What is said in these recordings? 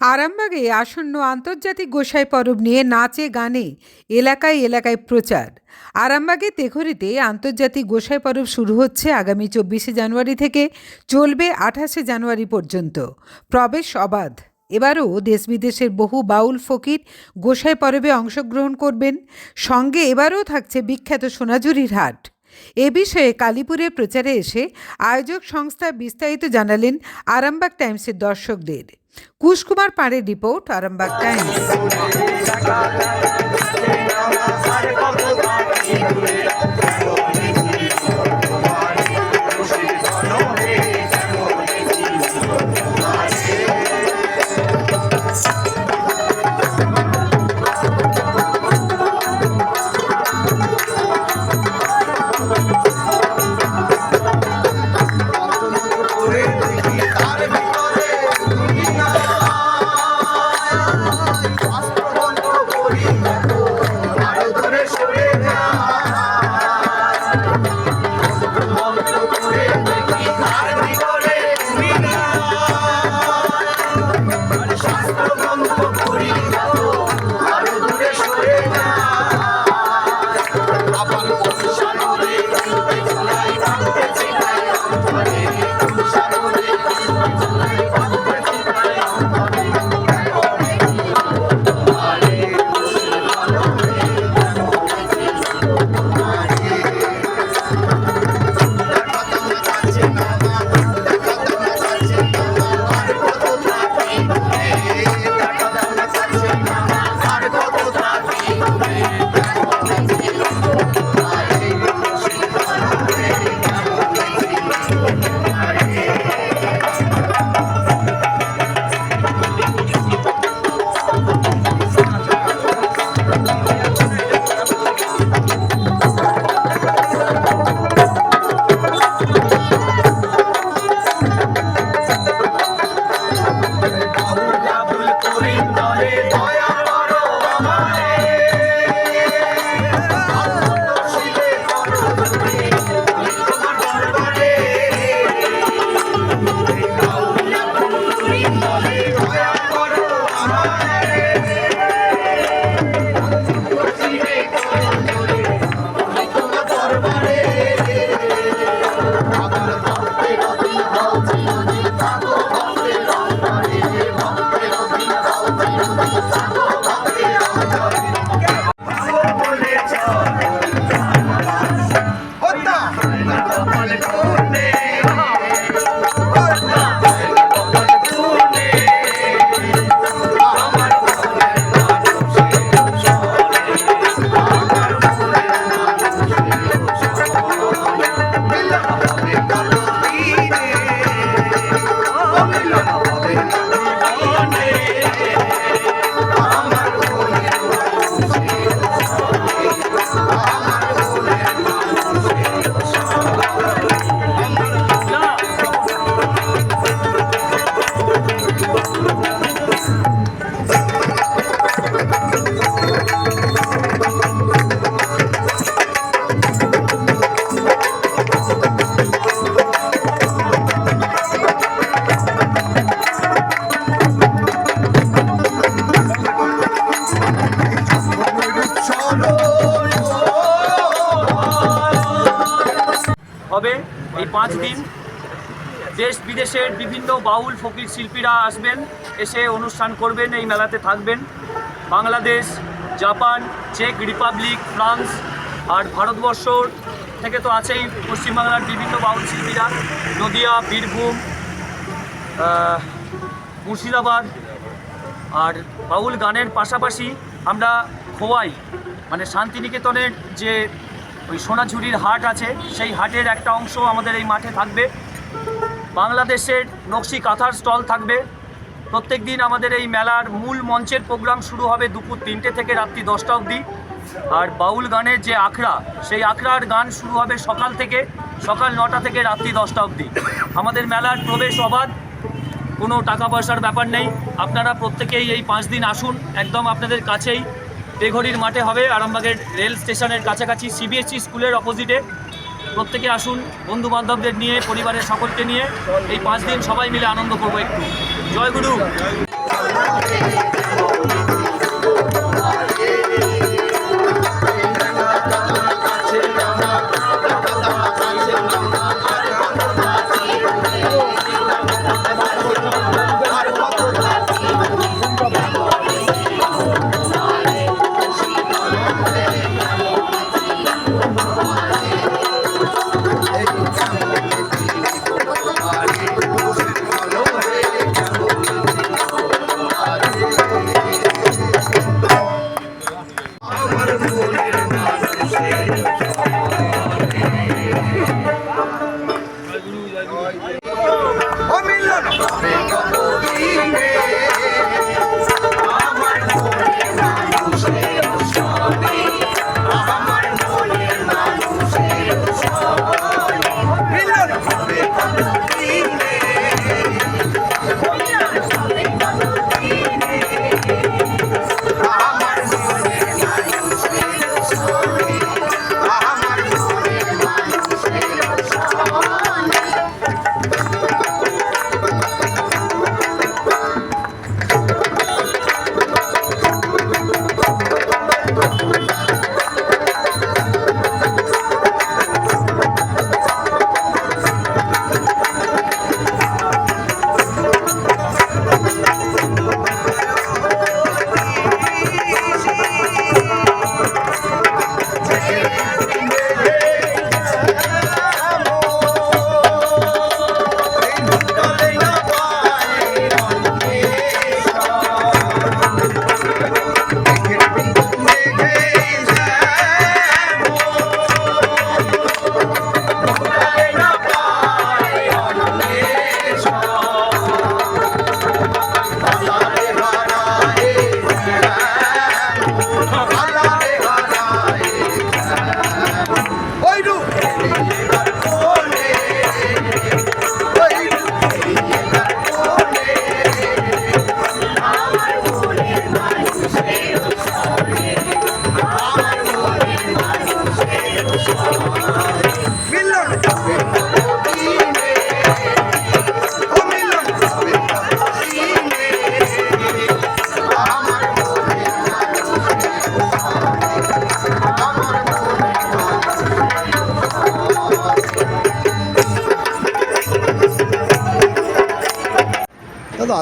আরামবাগে আসন্ন আন্তর্জাতিক গোসাই পরব নিয়ে নাচে, গানে, এলাকায় এলাকায় প্রচার। আরামবাগে তেঘরিতে আন্তর্জাতিক গোসাই পরব শুরু হচ্ছে আগামী চব্বিশে জানুয়ারি থেকে, চলবে আঠাশে জানুয়ারি পর্যন্ত। প্রবেশ অবাধ। এবারও দেশ বিদেশের বহু বাউল ফকির গোসাই পরবে অংশগ্রহণ করবেন। সঙ্গে এবারও থাকছে বিখ্যাত সোনাঝুরির হাট। এ বিষয়ে কালীপুরের প্রচারে এসে আয়োজক সংস্থা বিস্তারিত জানালেন আরামবাগ টাইমসের দর্শকদের। কুশকুমার পাড়ে রিপোর্ট আরামবাগ টাইমস। পাঁচ দিন দেশ বিদেশের বিভিন্ন বাউল, ফকির শিল্পীরা আসবেন, এসে অনুষ্ঠান করবেন, এই মেলাতে থাকবেন। বাংলাদেশ, জাপান, চেক রিপাবলিক, ফ্রান্স আর ভারতবর্ষ থেকে তো আছেই পশ্চিমবাংলার বিভিন্ন বাউল শিল্পীরা। নদিয়া, বীরভূম মুর্শিদাবাদ আর বাউল গানের পাশাপাশি আমরা খোয়াই মানে শান্তিনিকেতনের যে ওই সোনাঝুরির হাট আছে, সেই হাটের একটা অংশ আমাদের এই মাঠে থাকবে। বাংলাদেশের নকশি কাঁথার স্টল থাকবে। প্রত্যেক দিন আমাদের এই মেলার মূল মঞ্চের প্রোগ্রাম শুরু হবে দুপুর তিনটে থেকে রাত্রি দশটা অবধি। আর বাউল গানের যে আখড়া, সেই আখড়ার গান শুরু হবে সকাল থেকে, সকাল নটা থেকে রাত্রি দশটা অবধি। আমাদের মেলার প্রবেশ অবাধ, কোনো টাকা পয়সার ব্যাপার নেই। আপনারা প্রত্যেকেই এই পাঁচ দিন আসুন, একদম আপনাদের কাছেই। তেঘড়ির মাঠে হবে আরামবাগের রেল স্টেশনের কাছাকাছি সিবিএসই স্কুলের অপোজিটে। প্রত্যেকে আসুন বন্ধু বান্ধবদের নিয়ে, পরিবারের সকলকে নিয়ে। এই পাঁচ দিন সবাই মিলে আনন্দ করব একটু। জয় গুরু।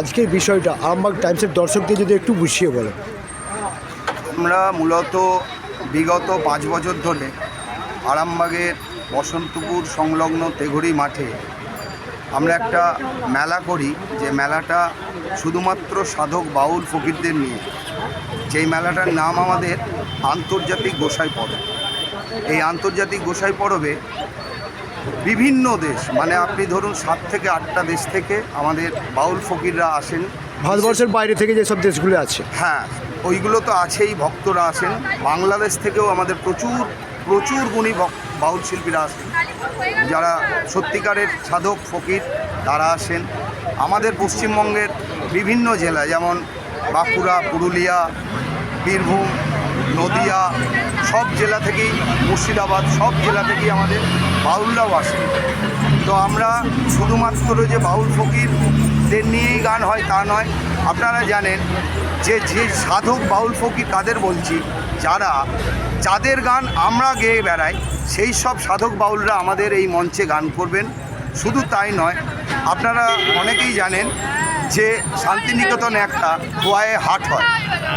আজকের বিষয়টা, আরামবাগ টাইমসের দর্শকদের যদি একটু বুঝিয়ে বলেন। আমরা মূলত বিগত পাঁচ বছর ধরে আরামবাগের বসন্তপুর সংলগ্ন তেঘড়ি মাঠে আমরা একটা মেলা করি, যে মেলাটা শুধুমাত্র সাধক বাউল ফকিরদের নিয়ে। যেই মেলাটার নাম আমাদের আন্তর্জাতিক গোসাই পরব। এই আন্তর্জাতিক গোসাই পরবে বিভিন্ন দেশ মানে আপনি ধরুন সাত থেকে আটটা দেশ থেকে আমাদের বাউল ফকিররা আসেন। ভারতবর্ষের বাইরে থেকে যেসব দেশগুলো আছে। হ্যাঁ ওইগুলো তো আছেই ভক্তরা আসেন। বাংলাদেশ থেকেও আমাদের প্রচুর প্রচুর গুণী বাউল শিল্পীরা আসেন। যারা সত্যিকারের সাধক ফকির তারা আসেন। আমাদের পশ্চিমবঙ্গের বিভিন্ন জেলা যেমন বাঁকুড়া পুরুলিয়া বীরভূম নদিয়া সব জেলা থেকেই, মুর্শিদাবাদ সব জেলা থেকেই আমাদের বাউলরাও আসে। তো আমরা শুধুমাত্র যে বাউল ফকিরদের নিয়েই গান হয় তা নয়, আপনারা জানেন যে যে সাধক বাউল ফকির তাদের বলছি, যারা, যাদের গান আমরা গেয়ে বেড়াই, সেই সব সাধক বাউলরা আমাদের এই মঞ্চে গান করবেন। শুধু তাই নয়, আপনারা অনেকেই জানেন যে শান্তিনিকেতনে একটা খোয়ায়ে হাট হয়।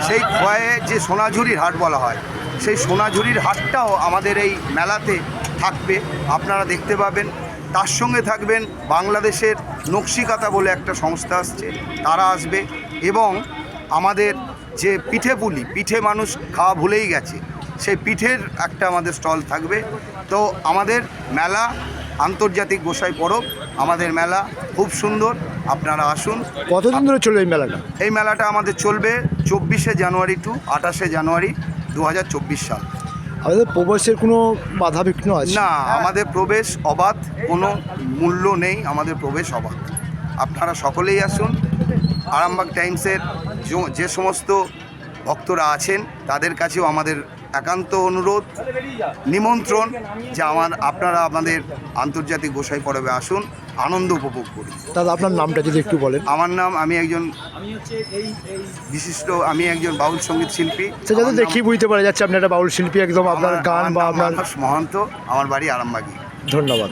সেই খোয়ায়ে যে সোনাঝুরির হাট বলা হয় সেই সোনাঝুরির হাটটাও আমাদের এই মেলাতে থাকবে। আপনারা দেখতে পাবেন তার সঙ্গে থাকবেন বাংলাদেশের নকশিকাতা বলে একটা সংস্থা আসছে তারা আসবে এবং আমাদের যে পিঠে পুলি পিঠে মানুষ খাওয়া ভুলেই গেছে সেই পিঠের একটা আমাদের স্টল থাকবে। তো আমাদের মেলা আন্তর্জাতিক গোসাই পরব আমাদের মেলা খুব সুন্দর আপনারা আসুন। কতদিন ধরে চলবে এই মেলাটা? এই মেলাটা আমাদের চলবে চব্বিশে জানুয়ারি টু আঠাশে জানুয়ারি দু হাজার চব্বিশ সাল। আমাদের প্রবেশের কোনো বাধা বিঘ্ন আছে? না আমাদের প্রবেশ অবাধ কোনো মূল্য নেই আমাদের প্রবেশ অবাধ। আপনারা সকলেই আসুন। আরামবাগ টাইমসের যে- যে সমস্ত ভক্তরা আছেন তাদের কাছেও আমাদের একান্ত অনুরোধ নিমন্ত্রণ যে আমার আপনারা আমাদের আন্তর্জাতিক গোসাই পরবে আসুন আনন্দ উপভোগ করি। তাহলে আপনার নামটা যদি একটু বলেন। আমার নাম আমি একজন বিশিষ্ট আমি একজন বাউল সংগীত শিল্পী। সেটা যাতে আমার দেখি বুঝতে পারা যাচ্ছে আপনি একটা বাউল শিল্পী একদম আপনার গান বা আপনার মহান্ত আমার বাড়ি আরামবাগী। ধন্যবাদ।